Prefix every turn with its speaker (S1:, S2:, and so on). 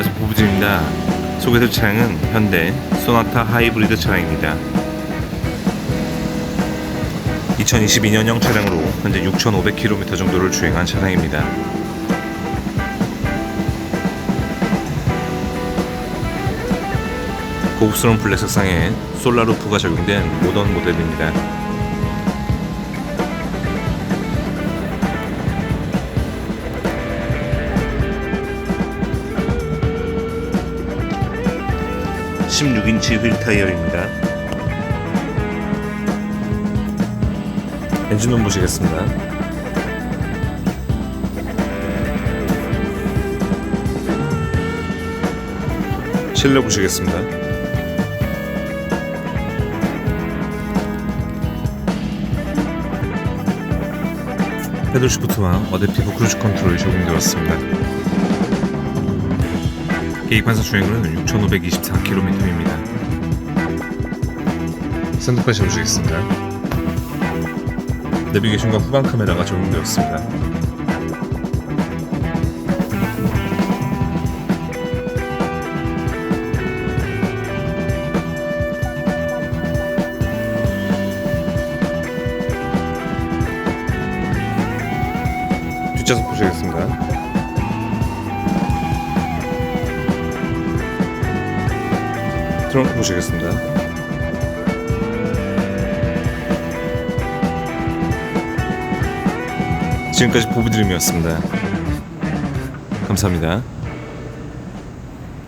S1: 보부드립니다. 소개될 차량은 현대 소나타 하이브리드 차량입니다. 2022년형 차량으로 현재 6,500km 정도를 주행한 차량입니다. 고급스러운 블랙 색상에 솔라 루프가 적용된 모던 모델입니다. (16인치) 휠 타이어입니다. 엔진룸 보시겠습니다. 실내 보시겠습니다. 패들 시프트와 어댑티브 크루즈 컨트롤이 적용되었습니다. 계기판사 주행거리는 6,524km입니다. 샌드백이 보시겠습니다. 내비게이션과 후방 카메라가 적용되었습니다. 뒷좌석 보시겠습니다. 트렁크 보시겠습니다. 지금까지 보부드림이었습니다. 감사합니다.